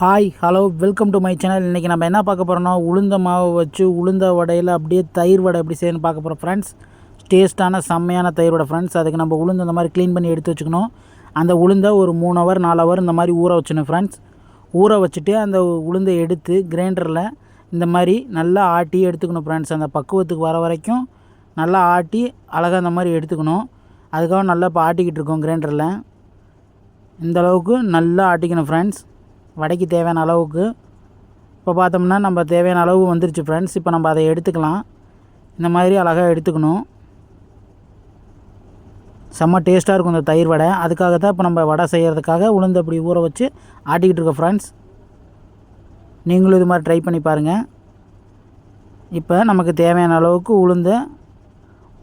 Hi hello welcome to my channel இன்றைக்கி நம்ம என்ன பார்க்க போகிறோம்னா உளுந்த மாவு வச்சு உளுந்த வடையில் அப்படியே தயிர் வடை எப்படி செய்யணும்னு பார்க்க போகிறோம் ஃப்ரெண்ட்ஸ் டேஸ்ட்டான செம்மையான தயிர் வடை ஃப்ரெண்ட்ஸ் அதுக்கு நம்ம உளுந்து இந்த மாதிரி க்ளீன் பண்ணி எடுத்து வச்சுக்கணும். அந்த உளுந்தை ஒரு மூணு ஹவர் நாலு ஹவர் இந்த மாதிரி ஊற வச்சுணும் ஃப்ரெண்ட்ஸ் ஊற வச்சுட்டு அந்த உளுந்தை எடுத்து கிரைண்டரில் இந்த மாதிரி நல்லா ஆட்டி எடுத்துக்கணும் ஃப்ரெண்ட்ஸ் அந்த பக்குவத்துக்கு வர வரைக்கும் நல்லா ஆட்டி அழகாக இந்த மாதிரி எடுத்துக்கணும். அதுக்காக நல்லா இப்போ ஆட்டிக்கிட்டு இருக்கோம் கிரைண்டரில் இந்தளவுக்கு நல்லா ஆட்டிக்கணும் ஃப்ரெண்ட்ஸ் வடைக்கு தேவையான அளவுக்கு. இப்போ பார்த்தோம்னா நம்ம தேவையான அளவு வந்துருச்சு ஃப்ரெண்ட்ஸ் இப்போ நம்ம அதை எடுத்துக்கலாம். இந்த மாதிரி அழகாக எடுத்துக்கணும். செம்ம டேஸ்ட்டாக இருக்கும் இந்த தயிர் வடை. அதுக்காக தான் இப்போ நம்ம வடை செய்கிறதுக்காக உளுந்து அப்படி ஊற வச்சு ஆட்டிக்கிட்டு இருக்கோம் ஃப்ரெண்ட்ஸ் நீங்களும் இது மாதிரி ட்ரை பண்ணி பாருங்கள் இப்போ நமக்கு தேவையான அளவுக்கு உளுந்த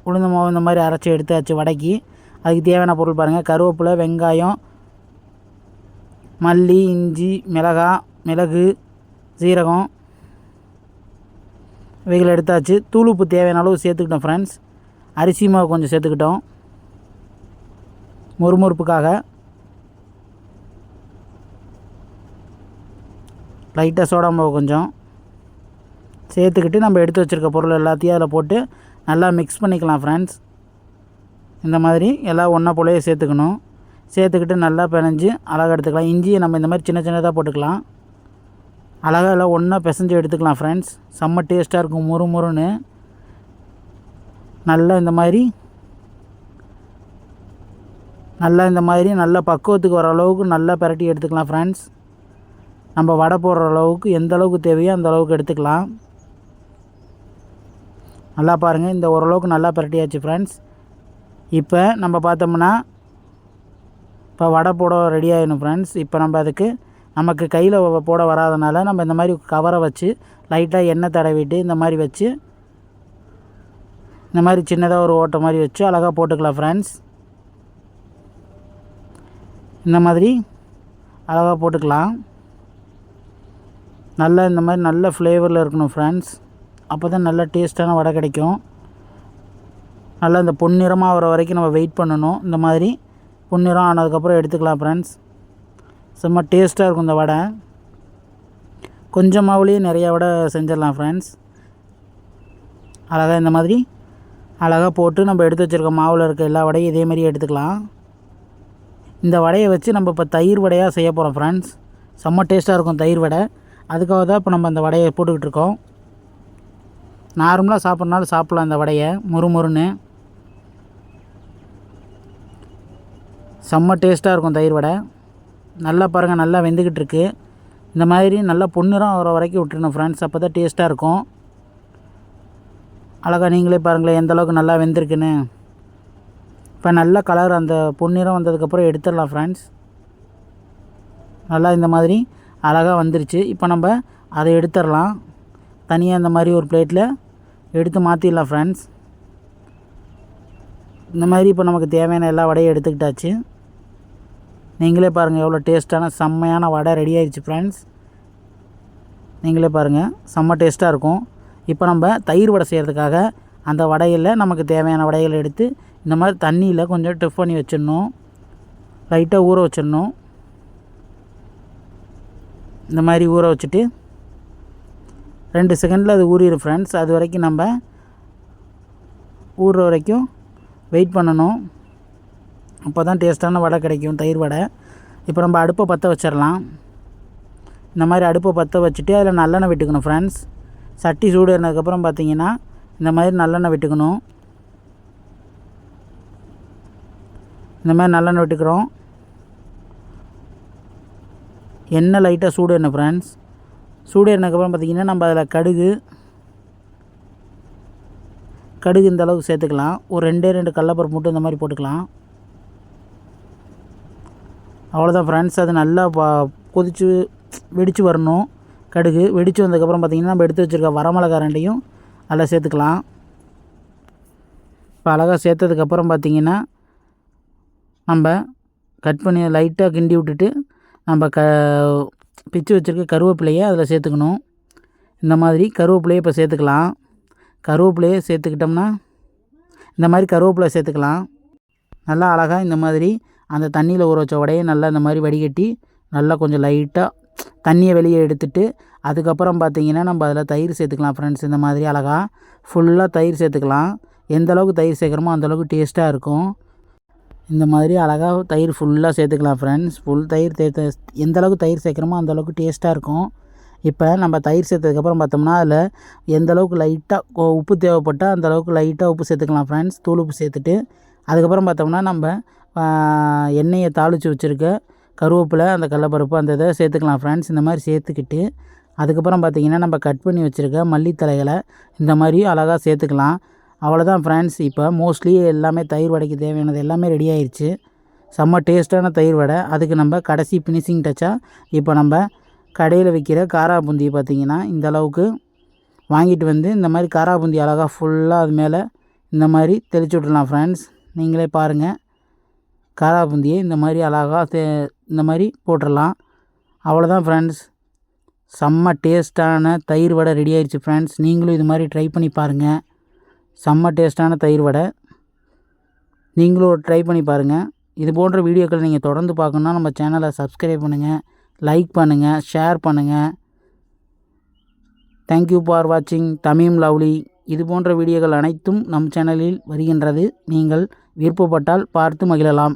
உளுந்த மாவு இந்த மாதிரி அரைச்சி எடுத்தாச்சு வடைக்கு. அதுக்கு தேவையான பொருள் பாருங்கள் கருவேப்பிலை வெங்காயம் மல்லி இஞ்சி மிளகாய் மிளகு சீரகம். இவைகளை எடுத்தாச்சு. தூள் உப்பு தேவையான அளவு சேர்த்துக்கிட்டோம் ஃப்ரெண்ட்ஸ் அரிசி மாவு கொஞ்சம் சேர்த்துக்கிட்டோம். முறுமுறுப்புக்காக. லைட்டாக சோடா மாவு கொஞ்சம். சேர்த்துக்கிட்டு நம்ம எடுத்து வச்சுருக்க பொருள் எல்லாத்தையும் அதில் போட்டு நல்லா மிக்ஸ் பண்ணிக்கலாம் ஃப்ரெண்ட்ஸ் இந்த மாதிரி எல்லாம் ஒன்றா போலவே சேர்த்துக்கணும். சேர்த்துக்கிட்டு நல்லா பிணைஞ்சு அழகாக எடுத்துக்கலாம். இஞ்சியை நம்ம இந்த மாதிரி சின்ன சின்னதாக போட்டுக்கலாம். அழகாக எல்லாம் ஒன்றா பிசைஞ்சு எடுத்துக்கலாம் ஃப்ரெண்ட்ஸ் செம்ம டேஸ்ட்டாக இருக்கும் முறு முறுன்னு. நல்லா இந்த மாதிரி நல்லா இந்த மாதிரி நல்ல பக்குவத்துக்கு வர அளவுக்கு நல்லா பரட்டி எடுத்துக்கலாம் ஃப்ரெண்ட்ஸ் நம்ம வடை போடுற அளவுக்கு எந்த அளவுக்கு தேவையோ அந்த அளவுக்கு எடுத்துக்கலாம். நல்லா பாருங்கள் இந்த ஓரளவுக்கு நல்லா பரட்டியாச்சு ஃப்ரெண்ட்ஸ் இப்போ நம்ம பார்த்தோம்னா இப்போ வடை போட ரெடி ஆகிடும் ஃப்ரெண்ட்ஸ் இப்போ நம்ம அதுக்கு நமக்கு கையில் போட வராதனால நம்ம இந்த மாதிரி கவரை வச்சு லைட்டாக எண்ணெய் தடவிட்டு இந்த மாதிரி வச்சு இந்த மாதிரி சின்னதாக ஒரு ஓட்டை மாதிரி வச்சு அழகாக போட்டுக்கலாம் ஃப்ரெண்ட்ஸ் இந்த மாதிரி அழகாக போட்டுக்கலாம். நல்லா இந்த மாதிரி நல்ல ஃப்ளேவரில் இருக்கணும் ஃப்ரெண்ட்ஸ் அப்போ தான் நல்ல டேஸ்ட்டான வடை கிடைக்கும். நல்லா இந்த பொன்னிறமாக வர வரைக்கும் நம்ம வெயிட் பண்ணணும் இந்த மாதிரி. பொன்னிறம் ஆனதுக்கப்புறம் எடுத்துக்கலாம் ஃப்ரெண்ட்ஸ் செம்ம டேஸ்ட்டாக இருக்கும் இந்த வடை. கொஞ்சம் மாவுலேயே வடை செஞ்சிடலாம் ஃப்ரெண்ட்ஸ் அழகாக இந்த மாதிரி அழகாக போட்டு நம்ம எடுத்து வச்சுருக்க மாவில் இருக்க எல்லா வடையும் இதே எடுத்துக்கலாம். இந்த வடையை வச்சு நம்ம இப்போ தயிர் வடையாக செய்ய போகிறோம் ஃப்ரெண்ட்ஸ் செம்ம டேஸ்ட்டாக இருக்கும் தயிர் வடை. அதுக்காக தான் இப்போ நம்ம அந்த வடையை போட்டுக்கிட்டு இருக்கோம். நார்மலாக சாப்பிட்றனாலும் சாப்பிட்லாம் இந்த வடையை முறுமுறுன்னு செம்ம டேஸ்ட்டாக இருக்கும் தயிர் வடை. நல்லா பாருங்கள் நல்லா வெந்துக்கிட்டு இருக்கு. இந்த மாதிரி நல்லா பொன்னிறம் வர வரைக்கும் விட்டுருணும் ஃப்ரெண்ட்ஸ் அப்போ தான் டேஸ்ட்டாக இருக்கும். அழகாக நீங்களே பாருங்களேன் எந்த அளவுக்கு நல்லா வெந்திருக்குன்னு. இப்போ நல்ல கலர் அந்த பொன்னிறம் வந்ததுக்கப்புறம் எடுத்துடலாம் ஃப்ரெண்ட்ஸ் நல்லா இந்த மாதிரி அழகாக வந்துருச்சு. இப்போ நம்ம அதை எடுத்துடலாம். தனியாக இந்த மாதிரி ஒரு பிளேட்டில் எடுத்து மாற்றிடலாம் ஃப்ரெண்ட்ஸ் இந்த மாதிரி இப்போ நமக்கு தேவையான எல்லா வடையும் எடுத்துக்கிட்டாச்சு. நீங்களே பாருங்கள் எவ்வளோ டேஸ்ட்டான செம்மையான வடை ரெடி ஆயிடுச்சு ஃப்ரெண்ட்ஸ் நீங்களே பாருங்கள் செம்ம டேஸ்ட்டாக இருக்கும். இப்போ நம்ம தயிர் வடை செய்கிறதுக்காக அந்த வடையில் நமக்கு தேவையான வடைகளை எடுத்து இந்த மாதிரி தண்ணியில் கொஞ்சம் டிஃப் பண்ணி வச்சிடணும். லைட்டாக ஊற வச்சிடணும். இந்த மாதிரி ஊற வச்சுட்டு ரெண்டு செகண்டில் அது ஊறிடும் ஃப்ரெண்ட்ஸ் அது வரைக்கும் நம்ம ஊறுற வரைக்கும் வெயிட் பண்ணணும். அப்போ தான் டேஸ்ட்டான வடை கிடைக்கும் தயிர் வடை. இப்போ நம்ம அடுப்பை பற்ற வச்சிடலாம் இந்த மாதிரி அடுப்பை பற்ற வச்சுட்டு அதில் நல்லெண்ணெய் விட்டுக்கணும் ஃப்ரெண்ட்ஸ் சட்டி சூடு ஏறினதுக்கப்புறம் பார்த்தீங்கன்னா இந்த மாதிரி நல்லெண்ணெய் விட்டுக்கணும். இந்த மாதிரி நல்லெண்ணெய் விட்டுக்கிறோம். எண்ணெய் லைட்டாக சூடு ஏறணும் ஃப்ரெண்ட்ஸ் சூடு ஏறினதுக்கப்புறம் பார்த்தீங்கன்னா நம்ம அதில் கடுகு கடுகு இந்த அளவுக்கு சேர்த்துக்கலாம். ஒரு ரெண்டே ரெண்டு கடலப்பருப்பு மட்டும் இந்த மாதிரி போட்டுக்கலாம். அவ்வளோதான் ஃப்ரெண்ட்ஸ் அது நல்லா பா கொதித்து வெடித்து வரணும். கடுகு. வெடித்து வந்ததுக்கப்புறம் பார்த்திங்கன்னா நம்ம எடுத்து வச்சுருக்க வரமிளகா ரெண்டையும் அதில் சேர்த்துக்கலாம். இப்போ அழகாக சேர்த்ததுக்கப்புறம் பார்த்திங்கன்னா நம்ம கட் பண்ணி லைட்டாக கிண்டி விட்டுட்டு நம்ம க பிச்சு வச்சுருக்க கருவேப்பிலையை அதில் சேர்த்துக்கணும். இந்த மாதிரி கருவேப்பிலையை இப்போ சேர்த்துக்கலாம். கருவேப்பிலையை சேர்த்துக்கிட்டோம்னா இந்த மாதிரி கருவேப்பிலை சேர்த்துக்கலாம். நல்லா அழகாக இந்த மாதிரி அந்த தண்ணியில் ஊற வச்ச உடையே நல்லா இந்த மாதிரி வடிகட்டி நல்லா கொஞ்சம் லைட்டாக தண்ணியை வெளியே எடுத்துட்டு அதுக்கப்புறம் பார்த்திங்கன்னா நம்ம அதில் தயிர் சேர்த்துக்கலாம் ஃப்ரெண்ட்ஸ் இந்த மாதிரி அழகாக ஃபுல்லாக தயிர் சேர்த்துக்கலாம். எந்த அளவுக்கு தயிர் சேர்க்குறோமோ அந்தளவுக்கு டேஸ்ட்டாக இருக்கும். இந்த மாதிரி அழகாக தயிர் ஃபுல்லாக சேர்த்துக்கலாம் ஃப்ரெண்ட்ஸ் ஃபுல் தயிர் சேர்த்து எந்த அளவுக்கு தயிர் சேர்க்குறோமோ அந்தளவுக்கு டேஸ்ட்டாக இருக்கும். இப்போ நம்ம தயிர் சேர்த்ததுக்கப்புறம் பார்த்தோம்னா அதில் எந்த அளவுக்கு லைட்டாக உப்பு தேவைப்பட்டால் அந்த அளவுக்கு லைட்டாக உப்பு சேர்த்துக்கலாம் ஃப்ரெண்ட்ஸ் தூள் உப்பு சேர்த்துட்டு அதுக்கப்புறம் பார்த்தோம்னா நம்ம எண்ணெயை தாளித்து வச்சுருக்க கருவேப்பிலை அந்த கடலப்பருப்பு அந்த இதை சேர்த்துக்கலாம் ஃப்ரெண்ட்ஸ் இந்த மாதிரி சேர்த்துக்கிட்டு அதுக்கப்புறம் பார்த்தீங்கன்னா நம்ம கட் பண்ணி வச்சுருக்க மல்லித்தலைகளை இந்த மாதிரி அழகாக சேர்த்துக்கலாம். அவ்வளோதான் ஃப்ரெண்ட்ஸ் இப்போ மோஸ்ட்லி எல்லாமே தயிர் வடைக்கு தேவையானது எல்லாமே ரெடி ஆயிடுச்சு செம்ம டேஸ்ட்டான தயிர் வடை. அதுக்கு நம்ம கடைசி ஃபினிஷிங் டச்சாக இப்போ நம்ம கடையில் விற்கிற காரா பூந்தியை பார்த்தீங்கன்னா இந்த அளவுக்கு வாங்கிட்டு வந்து இந்த மாதிரி காரா பூந்தி அழகாக ஃபுல்லாக அது மேலே இந்த மாதிரி தெளிச்சு விட்றலாம் ஃப்ரெண்ட்ஸ் நீங்களே பாருங்கள் காராபூந்தியை இந்த மாதிரி அழகாக தே இந்த மாதிரி போட்டுடலாம். அவ்வளோதான் ஃப்ரெண்ட்ஸ் செம்ம டேஸ்ட்டான தயிர் வடை ரெடி ஆயிடுச்சு ஃப்ரெண்ட்ஸ் நீங்களும் இது மாதிரி ட்ரை பண்ணி பாருங்கள் செம்ம டேஸ்ட்டான தயிர் வடை. நீங்களும் ட்ரை பண்ணி பாருங்கள் இது போன்ற வீடியோக்கள் நீங்கள் தொடர்ந்து பார்க்கணுன்னா நம்ம சேனலை சப்ஸ்கிரைப் பண்ணுங்கள் லைக் பண்ணுங்கள் ஷேர் பண்ணுங்கள் தேங்க்யூ ஃபார் வாட்சிங் தமிம் லவ்லி. இது போன்ற வீடியோக்கள் அனைத்தும் நம் சேனலில் வருகின்றது. நீங்கள் விருப்பப்பட்டால் பார்த்து மகிழலாம்.